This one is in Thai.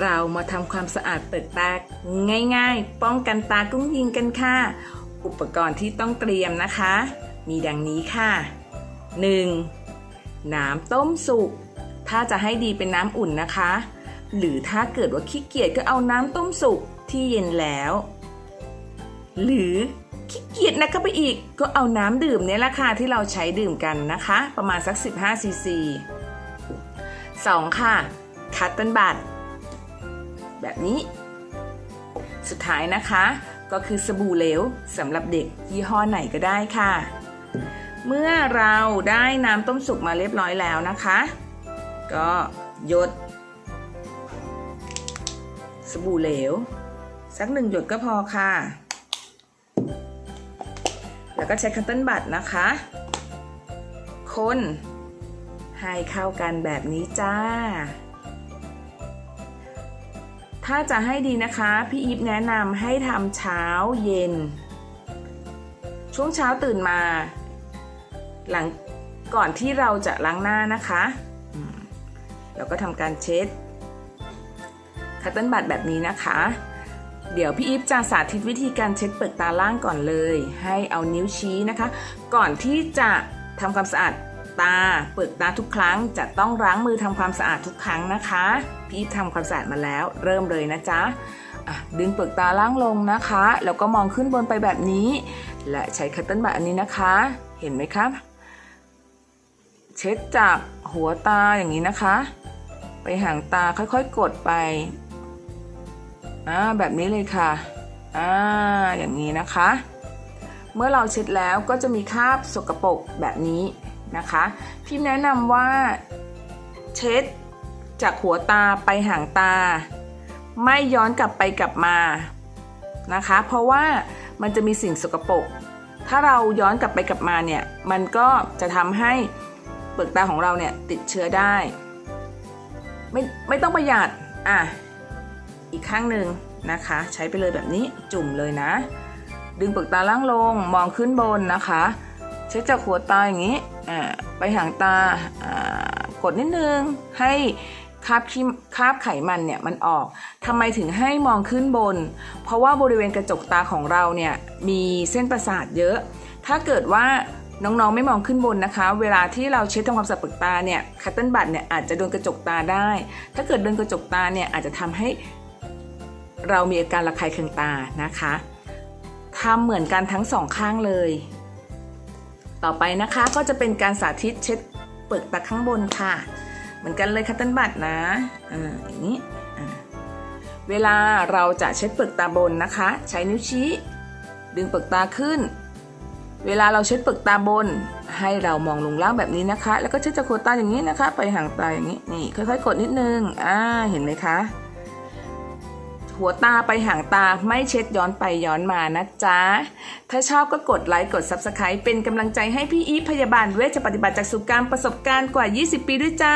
เรามาทำความสะอาดเปลือกตาง่ายๆ ป้องกันตากุ้งยิงกันค่ะ อุปกรณ์ที่ต้องเตรียมนะคะ มีดังนี้ค่ะ 1. น้ำต้มสุก ถ้าจะให้ดีเป็นน้ำอุ่นนะคะ หรือถ้าเกิดว่าขี้เกียจก็เอาน้ำต้มสุกที่เย็นแล้ว หรือขี้เกียจนะก็ไปอีกก็เอาน้ำดื่มเนี่ยแหละค่ะที่เราใช้ดื่มกันนะคะ ประมาณสัก 15ซีซี 2. ค่ะคัตเติลบัต แบบนี้ สุดท้ายนะคะก็คือสบู่เหลวสำหรับเด็กยี่ห้อไหนก็ได้ค่ะ เมื่อเราได้น้ำต้มสุกมาเรียบร้อยแล้วนะคะ ก็หยด สบู่เหลว สักหนึ่งหยดก็พอค่ะ แล้วก็ใช้คัตเติลบัตนะคะ คนให้เข้ากันแบบนี้จ้า ถ้าจะให้ดีนะคะ พี่อีฟแนะนำให้ทำเช้าเย็น ช่วงเช้าตื่นมา หลังก่อนที่เราจะล้างหน้านะคะเราก็ทำการเช็ดคัตเติ้ลบัตแบบนี้นะคะ เดี๋ยวพี่อีฟจะสาธิตวิธีการเช็ดเปลือกตาล่างก่อนเลย ให้เอานิ้วชี้นะคะ ก่อนที่จะทำความสะอาด ตา เปลือกตาทุกครั้งจะต้องล้างมือทำความสะอาดทุกครั้งนะคะ พี่ทำความสะอาดมาแล้ว เริ่มเลยนะจ๊ะดึงเปลือกตาล่างลงนะคะ แล้วก็มองขึ้นบนไปแบบนี้ และใช้คัตเติ้ลบัตอันนี้นะคะ เห็นไหมครับ เช็ดจากหัวตาอย่างนี้นะคะ ไปหางตาค่อยๆกดไปอ่าแบบนี้เลยค่ะอ่าอย่างนี้นะคะ เมื่อเราเช็ดแล้วก็จะมีคราบสกปรกแบบนี้ นะคะ พิมพ์แนะนำว่าเช็ดจากหัวตาไปหางตา ไม่ย้อนกลับไปกลับมานะคะ เพราะว่ามันจะมีสิ่งสกปรกถ้าเราย้อนกลับไปกลับมาเนี่ยมันก็จะทำให้เปลือกตาของเราเนี่ยติดเชื้อได้ ไม่ไม่ต้องประหยัดอะอีกข้างหนึ่งนะคะ ใช้ไปเลยแบบนี้จุ่มเลยนะ ดึงเปลือกตาล่างลงมองขึ้นบนนะคะ เช็ดจากหัวตาอย่างนี้ไปหางตากดนิดนึงให้คาบขี้คาบไขมันเนี่ยมันออกทำไมถึงให้มองขึ้นบน เพราะว่าบริเวณกระจกตาของเราเนี่ยมีเส้นประสาทเยอะ ถ้าเกิดว่าน้องๆไม่มองขึ้นบนนะคะ เวลาที่เราเช็ดทำความสะอาดเปลือกตาเนี่ยคัตเติลบัตเนี่ยอาจจะโดนกระจกตาได้ ถ้าเกิดโดนกระจกตาเนี่ยอาจจะทำให้เรามีอาการระคายเคืองตานะคะทำเหมือนกันทั้งสองข้างเลย ต่อไปนะคะก็จะเป็นการสาธิตเช็ดเปลือกตาข้างบนค่ะ เหมือนกันเลยคัตเติลบัตนะอ่าอย่างนี้เวลาเราจะเช็ดเปลือกตาบนนะคะ ใช้นิ้วชี้ ดึงเปลือกตาขึ้น เวลาเราเช็ดเปลือกตาบน ให้เรามองลงล่างแบบนี้นะคะ แล้วก็เช็ดจากขวดตาอย่างนี้นะคะ ไปหางตาอย่างนี้นี่ค่อยๆ กดนิดนึงอ่าเห็นไหมคะ หัวตาไปห่างตาไม่เช็ดย้อนไปย้อนมานะจ๊ะ ถ้าชอบก็กดไลค์กด Subscribe เป็นกำลังใจให้พี่อีพยาบาลเวชปฏิบัติจากสุการประสบการณ์กว่า 20 ปีด้วยจ้า